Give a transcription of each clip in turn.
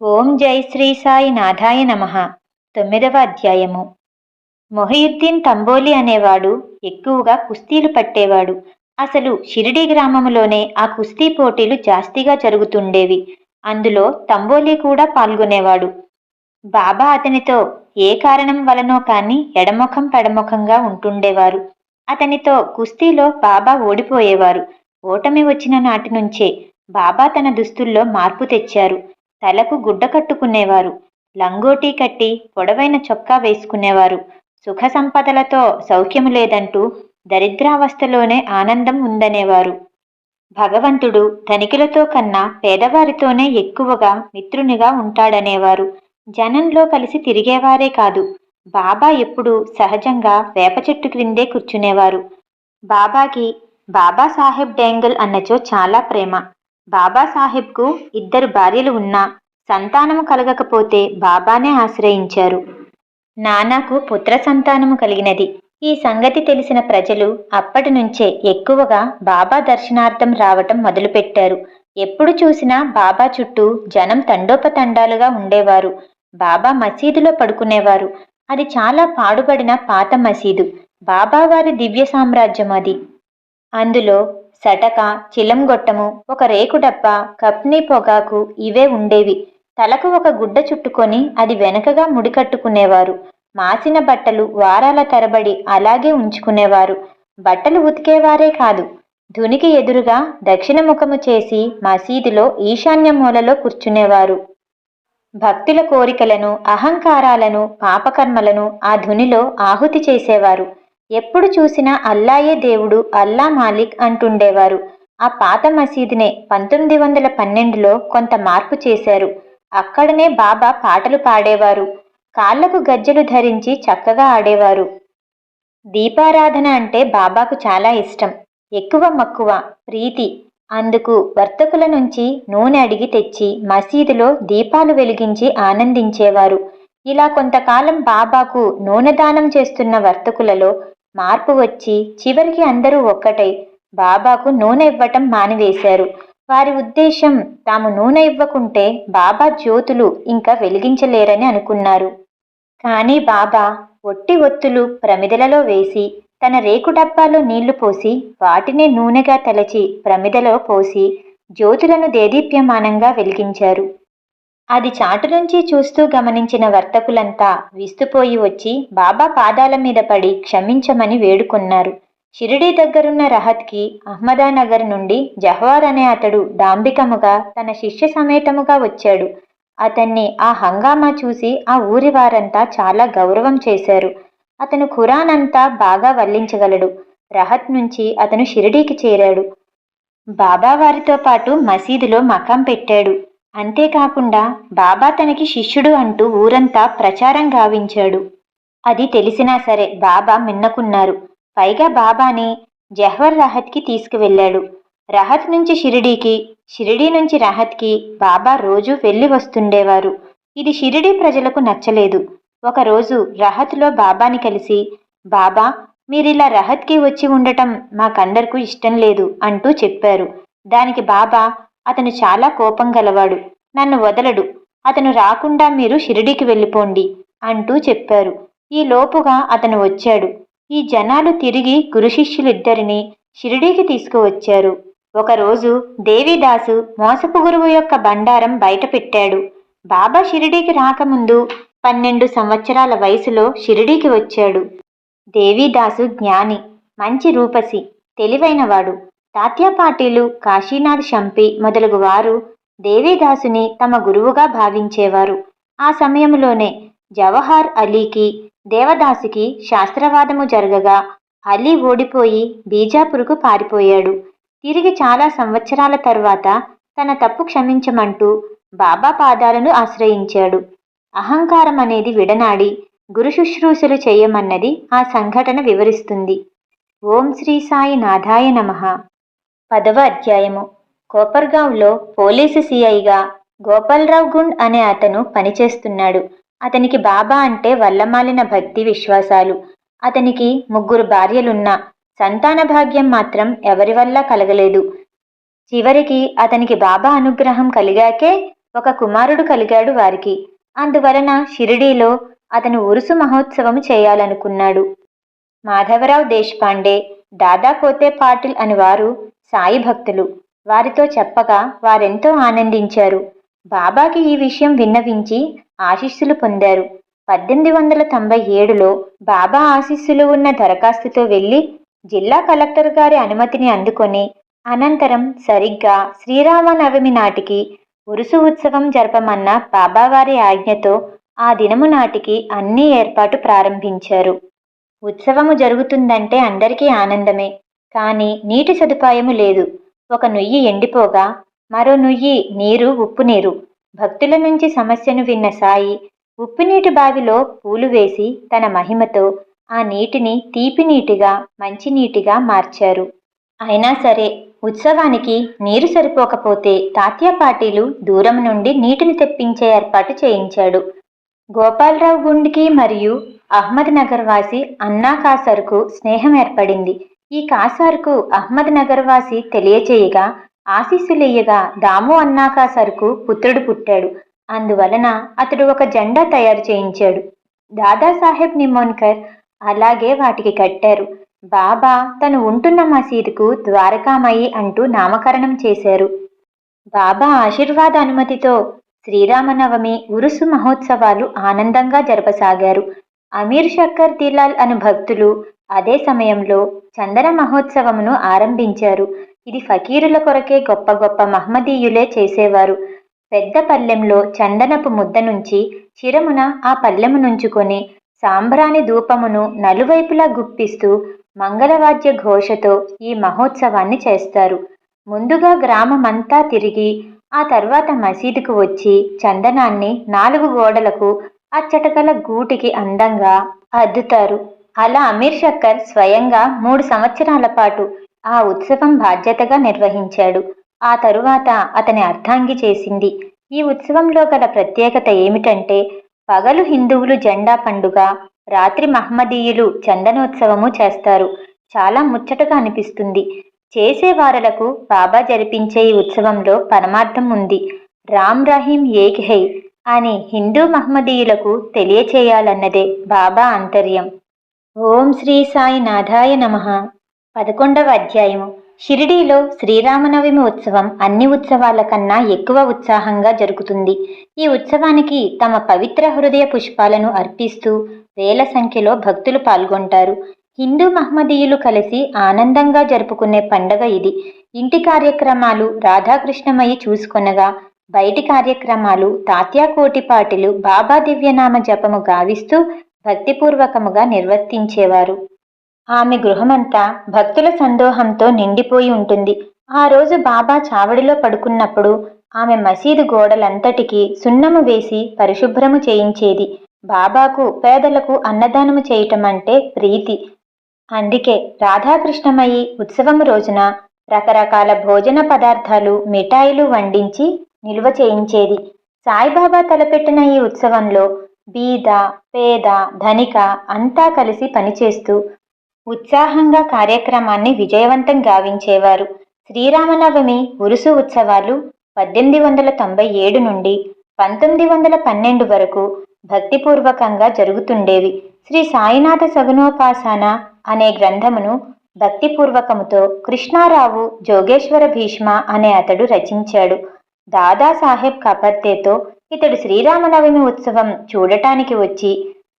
ఓం జై శ్రీ సాయి నాథాయ నమ. తొమ్మిదవ అధ్యాయము. మొహియుద్దీన్ తంబోలి అనేవాడు ఎక్కువగా కుస్తీలు పట్టేవాడు. అసలు షిరిడి గ్రామంలోనే ఆ కుస్తీ పోటీలు జాస్తిగా జరుగుతుండేవి. అందులో తంబోలి కూడా పాల్గొనేవాడు. బాబా అతనితో ఏ కారణం వలనో కాని ఎడముఖం పెడముఖంగా ఉంటుండేవారు. అతనితో కుస్తీలో బాబా ఓడిపోయేవారు. ఓటమి వచ్చిన నాటి నుంచే బాబా తన దుస్తుల్లో మార్పు తెచ్చారు. తలకు గుడ్డ కట్టుకునేవారు. లంగోటీ కట్టి పొడవైన చొక్కా వేసుకునేవారు. సుఖ సంపదలతో సౌఖ్యం లేదంటూ దరిద్రావస్థలోనే ఆనందం ఉందనేవారు. భగవంతుడు ధనికులతో కన్నా పేదవారితోనే ఎక్కువగా మిత్రునిగా ఉంటాడనేవారు. జనంలో కలిసి తిరిగేవారే కాదు. బాబా ఎప్పుడు సహజంగా వేప చెట్టు క్రిందే కూర్చునేవారు. బాబాకి బాబా సాహెబ్ డేంగల్ అన్నచో చాలా ప్రేమ. బాబాసాహెబ్కు ఇద్దరు భార్యలు ఉన్నా సంతానము కలగకపోతే బాబానే ఆశ్రయించారు. నానాకు పుత్ర సంతానము కలిగినది. ఈ సంగతి తెలిసిన ప్రజలు అప్పటి నుంచే ఎక్కువగా బాబా దర్శనార్థం రావటం మొదలుపెట్టారు. ఎప్పుడు చూసినా బాబా చుట్టూ జనం తండోపతండాలుగా ఉండేవారు. బాబా మసీదులో పడుకునేవారు. అది చాలా పాడుబడిన పాత మసీదు. బాబావారి దివ్య సామ్రాజ్యం అది. అందులో సటక చిలంగొట్టము ఒక రేకుడప్ప కప్ని కప్నీ పొగాకు ఇవే ఉండేవి. తలకు ఒక గుడ్డ చుట్టుకొని అది వెనకగా ముడికట్టుకునేవారు మాసిన బట్టలు వారాల తరబడి అలాగే ఉంచుకునేవారు. బట్టలు ఉతికేవారే కాదు. ధునికి ఎదురుగా దక్షిణ ముఖము చేసి మసీదులో ఈశాన్య మూలలో కూర్చునేవారు. భక్తుల కోరికలను అహంకారాలను పాపకర్మలను ఆ ధునిలో ఆహుతి చేసేవారు. ఎప్పుడు చూసినా అల్లాయే దేవుడు అల్లా మాలిక్ అంటుండేవారు. ఆ పాత మసీదునే పంతొమ్మిది వందల పన్నెండులో కొంత మార్పు చేశారు. అక్కడనే బాబా పాటలు పాడేవారు. కాళ్ళకు గజ్జెలు ధరించి చక్కగా ఆడేవారు. దీపారాధన అంటే బాబాకు చాలా ఇష్టం. ఎక్కువ మక్కువ ప్రీతి. అందుకు వర్తకుల నుంచి నూనె అడిగి తెచ్చి మసీదులో దీపాలు వెలిగించి ఆనందించేవారు. ఇలా కొంతకాలం బాబాకు నూనె దానం చేస్తున్న వర్తకులలో మార్పు వచ్చి చివరికి అందరూ ఒక్కటై. బాబాకు నూనె ఇవ్వటం మానివేశారు. వారి ఉద్దేశం తాము నూనె ఇవ్వకుంటే బాబా జ్యోతులు ఇంకా వెలిగించలేరని అనుకున్నారు. కానీ బాబా ఒట్టి ఒత్తులు ప్రమిదలలో వేసి తన రేకు డబ్బాలో నీళ్ళు పోసి వాటినే నూనెగా తలచి ప్రమిదలో పోసి జ్యోతులను దేదీప్యమానంగా వెలిగించారు. అది చాటు నుంచి చూస్తూ గమనించిన వర్తకులంతా విస్తుపోయి వచ్చి బాబా పాదాల మీద పడి క్షమించమని వేడుకున్నారు. షిరిడీ దగ్గరున్న రహత్కి అహ్మదానగర్ నుండి జహ్వార్ అనే అతడు డాంబికముగా తన శిష్య సమేతముగా వచ్చాడు. అతన్ని ఆ హంగామా చూసి ఆ ఊరి వారంతా చాలా గౌరవం చేశారు. అతను ఖురాన్ అంతా బాగా వల్లించగలడు. రహత్ నుంచి అతను షిరిడీకి చేరాడు. బాబా వారితో పాటు మసీదులో మకాం పెట్టాడు. అంతేకాకుండా బాబా తనకి శిష్యుడు అంటూ ఊరంతా ప్రచారం గావించాడు. అది తెలిసినా సరే బాబా మిన్నకున్నారు. పైగా బాబాని జహ్వర్ రహత్కి తీసుకువెళ్ళాడు. రహత్ నుంచి షిరిడీకి షిరిడీ నుంచి రహత్కి బాబా రోజు వెళ్ళి వస్తుండేవారు. ఇది షిరిడీ ప్రజలకు నచ్చలేదు. ఒకరోజు రహత్లో బాబాని కలిసి బాబా మీరిలా రహత్కి వచ్చి ఉండటం మాకందరికీ ఇష్టం లేదు అంటూ చెప్పారు. దానికి బాబా అతను చాలా కోపం గలవాడు. నన్ను వదలడు. అతను రాకుండా మీరు షిరిడీకి వెళ్ళిపోండి అంటూ చెప్పారు. ఈ లోపుగా అతను వచ్చాడు. ఈ జనాలు తిరిగి గురు శిష్యులిద్దరిని షిరిడీకి తీసుకువచ్చారు. ఒకరోజు దేవిదాసు మోసపు గురువు యొక్క బండారం బయట పెట్టాడు బాబా షిరిడీకి రాకముందు పన్నెండు సంవత్సరాల వయసులో షిరిడీకి వచ్చాడు. దేవిదాసు జ్ఞాని మంచి రూపసి తెలివైనవాడు. తాత్యాపాటీలు కాశీనాథ్ షంపి మొదలగు వారు దేవిదాసుని తమ గురువుగా భావించేవారు. ఆ సమయంలోనే జవహర్ అలీకి దేవదాసుకి శాస్త్రవాదము జరగగా అలీ ఓడిపోయి బీజాపూర్కు పారిపోయాడు. తిరిగి చాలా సంవత్సరాల తర్వాత తన తప్పు క్షమించమంటూ బాబా పాదాలను ఆశ్రయించాడు. అహంకారం అనేది విడనాడి గురు శుశ్రూషలు చేయమన్నది ఆ సంఘటన వివరిస్తుంది. ఓం శ్రీ సాయి నాథాయ నమ. పదవ అధ్యాయము. కోపర్గాంలో పోలీసు సిఐగా గోపాలరావు గుండ్ అనే అతను పనిచేస్తున్నాడు. అతనికి బాబా అంటే వల్లమాలిన భక్తి విశ్వాసాలు. అతనికి ముగ్గురు భార్యలున్నా సంతాన భాగ్యం మాత్రం ఎవరి వల్ల కలగలేదు. చివరికి అతనికి బాబా అనుగ్రహం కలిగాకే ఒక కుమారుడు కలిగాడు వారికి. అందువలన షిరిడీలో అతను ఉరుసు మహోత్సవం చేయాలనుకున్నాడు. మాధవరావు దేశపాండే దాదా కోతే పాటిల్ అని వారు సాయి భక్తులు. వారితో చెప్పగా వారెంతో ఆనందించారు. బాబాకి ఈ విషయం విన్నవించి ఆశీస్సులు పొందారు. పద్దెనిమిది వందల తొంభై ఏడులో బాబా ఆశీస్సులు ఉన్న దరఖాస్తుతో వెళ్ళి జిల్లా కలెక్టర్ గారి అనుమతిని అందుకొని అనంతరం సరిగ్గా శ్రీరామనవమి నాటికి ఉరుసు ఉత్సవం జరపమన్న బాబావారి ఆజ్ఞతో ఆ దినము నాటికి అన్ని ఏర్పాటు ప్రారంభించారు. ఉత్సవము జరుగుతుందంటే అందరికీ ఆనందమే. కానీ నీటి సదుపాయము లేదు. ఒక నుయ్యి ఎండిపోగా మరో నుయ్యి నీరు ఉప్పు నీరు. భక్తుల నుంచి సమస్యను విన్న సాయి ఉప్పునీటి బావిలో పూలు వేసి తన మహిమతో ఆ నీటిని తీపి నీటిగా మంచినీటిగా మార్చారు. అయినా సరే ఉత్సవానికి నీరు సరిపోకపోతే తాత్యా పార్టీలు దూరం నుండి నీటిని తెప్పించే ఏర్పాటు చేయించాడు. గోపాలరావు గుండ్కి మరియు అహ్మద్ నగర్ వాసి అన్నా కాసర్కు స్నేహం ఏర్పడింది. ఈ కాసార్కు అహ్మద్ నగర్ వాసి తెలియచేయగా ఆశీస్సులేయగా దాము అన్నాకాసార్కు పుత్రుడు పుట్టాడు. అందువలన అతడు ఒక జెండా తయారు చేయించాడు. దాదాసాహెబ్ నిమోన్కర్ అలాగే వాటికి కట్టారు. బాబా తను ఉంటున్న మసీదుకు ద్వారకామయి అంటూ నామకరణం చేశారు. బాబా ఆశీర్వాద అనుమతితో శ్రీరామనవమి ఉరుసు మహోత్సవాలు ఆనందంగా జరపసాగారు. అమీర్ షక్కర్ దిలాల్ అను భక్తులు అదే సమయంలో చందన మహోత్సవమును ఆరంభించారు. ఇది ఫకీరుల కొరకే గొప్ప గొప్ప మహమ్మదీయులే చేసేవారు. పెద్ద పల్లెంలో చందనపు ముద్ద నుంచి చిరమున ఆ పల్లెము నుంచుకొని సాంబ్రాణి ధూపమును నలువైపులా గుప్పిస్తూ మంగళవాద్య ఘోషతో ఈ మహోత్సవాన్ని చేస్తారు. ముందుగా గ్రామమంతా తిరిగి ఆ తర్వాత మసీదుకు వచ్చి చందనాన్ని నాలుగు గోడలకు అచ్చటకల గూటికి అందంగా అద్దుతారు. అలా అమీర్ షక్కర్ స్వయంగా మూడు సంవత్సరాల పాటు ఆ ఉత్సవం బాధ్యతగా నిర్వహించాడు. ఆ తరువాత అతని అర్థాంగి చేసింది. ఈ ఉత్సవంలో గల ప్రత్యేకత ఏమిటంటే పగలు హిందువులు జెండా పండుగ రాత్రి మహమ్మదీయులు చందనోత్సవము చేస్తారు. చాలా ముచ్చటగా అనిపిస్తుంది. చేసేవారలకు బాబా జరిపించే ఈ ఉత్సవంలో పరమార్థం ఉంది. రామ్ రహీం ఏక్ హై అని హిందూ మహమ్మదీయులకు తెలియచేయాలన్నదే బాబా అంతర్యం ఓం శ్రీ సాయి నాథాయ నమ. పదకొండవ అధ్యాయము. షిరిడీలో శ్రీరామనవమి ఉత్సవం అన్ని ఉత్సవాల కన్నా ఎక్కువ ఉత్సాహంగా జరుగుతుంది. ఈ ఉత్సవానికి తమ పవిత్ర హృదయ పుష్పాలను అర్పిస్తూ వేల సంఖ్యలో భక్తులు పాల్గొంటారు. హిందూ మహమ్మదీయులు కలిసి ఆనందంగా జరుపుకునే పండగ ఇది. ఇంటి కార్యక్రమాలు రాధాకృష్ణమయ్యి చూసుకొనగా బయటి కార్యక్రమాలు తాత్యా కోటిపాటిలు బాబా దివ్యనామ జపము గావిస్తూ భక్తిపూర్వకముగా నిర్వర్తించేవారు. ఆమె గృహమంతా భక్తుల సందోహంతో నిండిపోయి ఉంటుంది. ఆ రోజు బాబా చావడిలో పడుకున్నప్పుడు ఆమె మసీదు గోడలంతటికీ సున్నము వేసి పరిశుభ్రము చేయించేది. బాబాకు పేదలకు అన్నదానము చేయటం అంటే ప్రీతి. అందుకే రాధాకృష్ణమయ్యి ఉత్సవం రోజున రకరకాల భోజన పదార్థాలు మిఠాయిలు వండించి నిల్వ చేయించేది. సాయిబాబా తలపెట్టిన ఈ ఉత్సవంలో బీద పేద ధనిక అంతా కలిసి పనిచేస్తూ ఉత్సాహంగా కార్యక్రమాన్ని విజయవంతం గావించేవారు. శ్రీరామనవమి ఉరుసు ఉత్సవాలు పద్దెనిమిది వందల తొంభై ఏడు నుండి పంతొమ్మిది వందల పన్నెండు వరకు భక్తిపూర్వకంగా జరుగుతుండేవి. శ్రీ సాయినాథ సగుణోపాసన అనే గ్రంథమును భక్తిపూర్వకముతో కృష్ణారావు జోగేశ్వర భీష్మ అనే అతడు రచించాడు. దాదాసాహెబ్ కపర్తేతో ఇతడు శ్రీరామనవమి ఉత్సవం చూడటానికి వచ్చి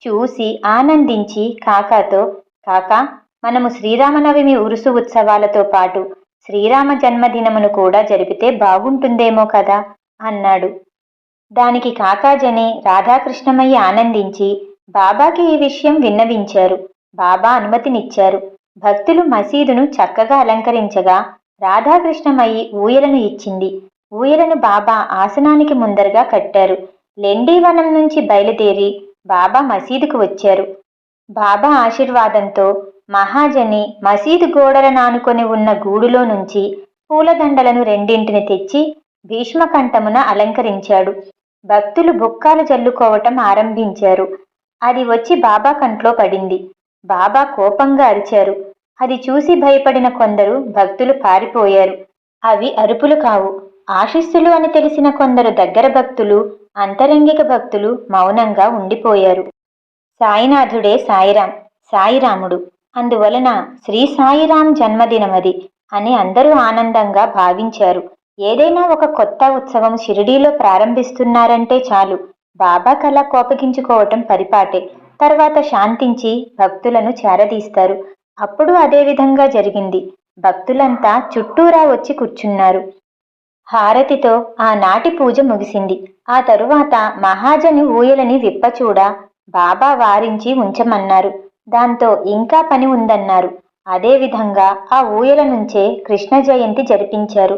చూసి ఆనందించి కాకాతో కాకా మనము శ్రీరామనవమి ఉరుసు ఉత్సవాలతో పాటు శ్రీరామ జన్మదినమును కూడా జరిపితే బాగుంటుందేమో కదా అన్నాడు. దానికి కాకాజని రాధాకృష్ణమయ్య ఆనందించి బాబాకి ఈ విషయం విన్నవించారు. బాబా అనుమతినిచ్చారు. భక్తులు మసీదును చక్కగా అలంకరించగా రాధాకృష్ణమయ్యి ఊయలను ఇచ్చింది. ఊయలను బాబా ఆసనానికి ముందరగా కట్టారు. లెండీవనం నుంచి బయలుదేరి బాబా మసీదుకు వచ్చారు. బాబా ఆశీర్వాదంతో మహాజని మసీదు గోడల నానుకొని ఉన్న గూడులో నుంచి పూలదండలను రెండింటిని తెచ్చి భీష్మకంఠమున అలంకరించాడు. భక్తులు బుక్కాలు జల్లుకోవటం ఆరంభించారు. అది వచ్చి బాబా కంట్లో పడింది. బాబా కోపంగా అరిచారు. అది చూసి భయపడిన కొందరు భక్తులు పారిపోయారు. అవి అరుపులు కావు. ఆశిస్సులు అని తెలిసిన కొందరు దగ్గర భక్తులు అంతరంగిక భక్తులు మౌనంగా ఉండిపోయారు. సాయినాథుడే సాయిరాం సాయిరాముడు. అందువలన శ్రీ సాయిరాం జన్మదినమది అని అందరూ ఆనందంగా భావించారు. ఏదైనా ఒక కొత్త ఉత్సవం షిరిడీలో ప్రారంభిస్తున్నారంటే చాలు. బాబా కళ కోపగించుకోవటం పరిపాటే. తర్వాత శాంతించి భక్తులను చేరదీస్తారు. అప్పుడు అదేవిధంగా జరిగింది. భక్తులంతా చుట్టూరా వచ్చి కూర్చున్నారు. హారతితో ఆనాటి పూజ ముగిసింది. ఆ తరువాత మహాజని ఊయలని విప్పచూడ బాబా వారించి ఉంచమన్నారు. దాంతో ఇంకా పని ఉందన్నారు. అదేవిధంగా ఆ ఊయల నుంచే కృష్ణ జయంతి జరిపించారు.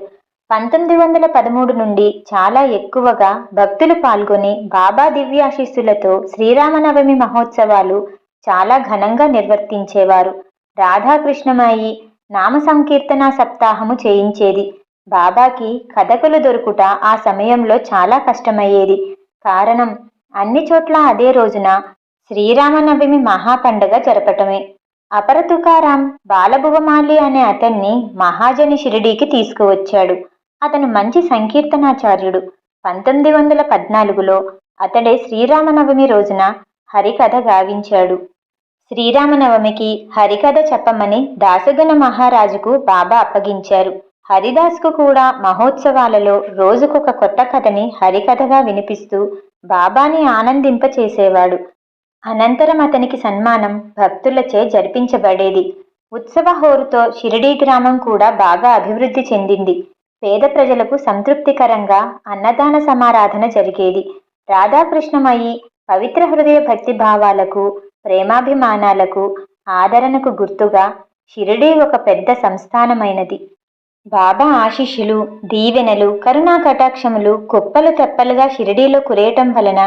పంతొమ్మిది వందల పదమూడు నుండి చాలా ఎక్కువగా భక్తులు పాల్గొని బాబా దివ్యాశీస్సులతో శ్రీరామనవమి మహోత్సవాలు చాలా ఘనంగా నిర్వర్తించేవారు. రాధాకృష్ణమాయి నామ సంకీర్తన సప్తాహము చేయించేది. బాబాకి కథకులు దొరుకుట ఆ సమయంలో చాలా కష్టమయ్యేది. కారణం అన్ని చోట్ల అదే రోజున శ్రీరామనవమి మహాపండగ జరపటమే. అపర తుకారాం బాలభువమాలి అనే అతన్ని మహాజని షిరిడీకి తీసుకువచ్చాడు. అతను మంచి సంకీర్తనాచార్యుడు. పంతొమ్మిది వందల పద్నాలుగులో అతడే శ్రీరామనవమి రోజున హరికథ గావించాడు. శ్రీరామనవమికి హరికథ చెప్పమని దాసగణ మహారాజుకు బాబా అప్పగించారు. హరిదాస్కు కూడా మహోత్సవాలలో రోజుకొక కొత్త కథని హరికథగా వినిపిస్తూ బాబాని ఆనందింపచేసేవాడు. అనంతరం అతనికి సన్మానం భక్తులచే జరిపించబడేది. ఉత్సవ హోరుతో షిరిడీ గ్రామం కూడా బాగా అభివృద్ధి చెందింది. పేద ప్రజలకు సంతృప్తికరంగా అన్నదాన సమారాధన జరిగేది. రాధాకృష్ణమయి పవిత్ర హృదయ భక్తి భావాలకు ప్రేమాభిమానాలకు ఆదరణకు గుర్తుగా షిరిడీ ఒక పెద్ద సంస్థానమైనది. బాబా ఆశీషులు దీవెనలు కరుణా కటాక్షములు కుప్పలు తెప్పలుగా షిరిడీలో కురేయటం వలన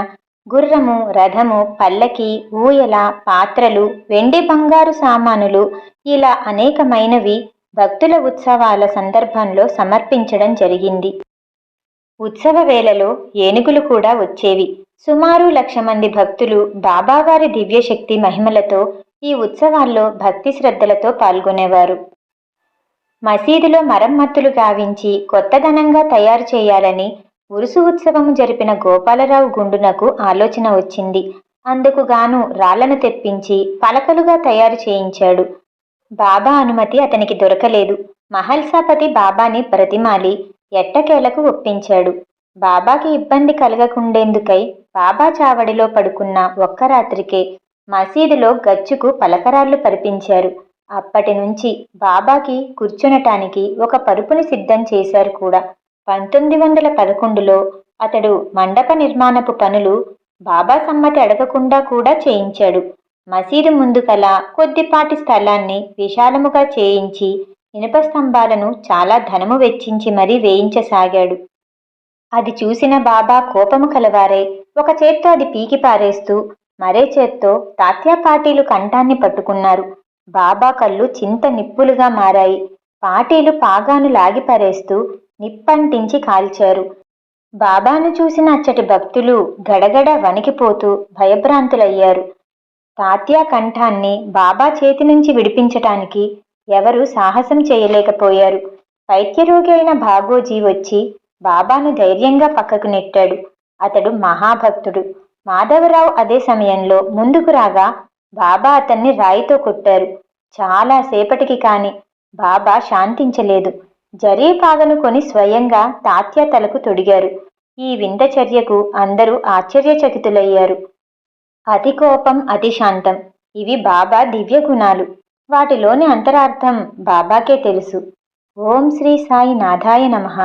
గుర్రము రథము పల్లకి ఊయల పాత్రలు వెండి బంగారు సామానులు ఇలా అనేకమైనవి భక్తుల ఉత్సవాల సందర్భంలో సమర్పించడం జరిగింది. ఉత్సవ వేళలో ఏనుగులు కూడా వచ్చేవి. సుమారు లక్ష మంది భక్తులు బాబావారి దివ్యశక్తి మహిమలతో ఈ ఉత్సవాల్లో భక్తి శ్రద్ధలతో పాల్గొనేవారు. మసీదులో మరమ్మతులు గావించి కొత్తదనంగా తయారు చేయాలని ఉరుసు ఉత్సవము జరిపిన గోపాలరావు గుండునకు ఆలోచన వచ్చింది. అందుకు గాను రాళ్ళను తెప్పించి పలకలుగా తయారు చేయించాడు. బాబా అనుమతి అతనికి దొరకలేదు. మహల్సాపతి బాబాని ప్రతిమాలి ఎట్టకేలకు ఒప్పించాడు. బాబాకి ఇబ్బంది కలగకుండేందుకై బాబా చావడిలో పడుకున్న ఒక్క రాత్రికే మసీదులో గచ్చుకు పలకరాళ్ళు పరిపించారు. అప్పటి నుంచి బాబాకి కూర్చునటానికి ఒక పరుపుని సిద్ధం చేశారు కూడా. పంతొమ్మిది వందల పదకొండులో అతడు మండప నిర్మాణపు పనులు బాబా సమ్మతి అడగకుండా కూడా చేయించాడు. మసీదు ముందు కల కొద్దిపాటి స్థలాన్ని విశాలముగా చేయించి ఇనుప స్తంభాలను చాలా ధనము వెచ్చించి మరీ వేయించసాగాడు. అది చూసిన బాబా కోపము కలవారై ఒక చేత్తో అది పీకి పారేస్తూ మరే చేత్తో తాత్యా పార్టీలు కంఠాన్ని పట్టుకున్నారు. బాబా కళ్ళు చింత నిప్పులుగా మారాయి. పాటీలు పాగాను లాగిపరేస్తూ నిప్పంటించి కాల్చారు. బాబాను చూసిన అచ్చటి భక్తులు గడగడ వణికిపోతూ భయభ్రాంతులయ్యారు. తాత్యా కంఠాన్ని బాబా చేతి నుంచి విడిపించటానికి ఎవరు సాహసం చేయలేకపోయారు. పైత్యరోగి అయిన భాగోజీ వచ్చి బాబాను ధైర్యంగా పక్కకు నెట్టాడు. అతడు మహాభక్తుడు. మాధవరావు అదే సమయంలో ముందుకు రాగా బాబా అతన్ని రాయితో కొట్టారు. చాలా సేపటికి కాని బాబా శాంతించలేదు. జరీ పాగను కొని స్వయంగా తాత్య తలకు తొడిగారు. ఈ వింత చర్యకు అందరూ ఆశ్చర్యచకితులయ్యారు. అతి కోపం అతి శాంతం. ఇవి బాబా దివ్య గుణాలు. వాటిలోని అంతరార్థం బాబాకే తెలుసు. ఓం శ్రీ సాయి నాథాయ నమః.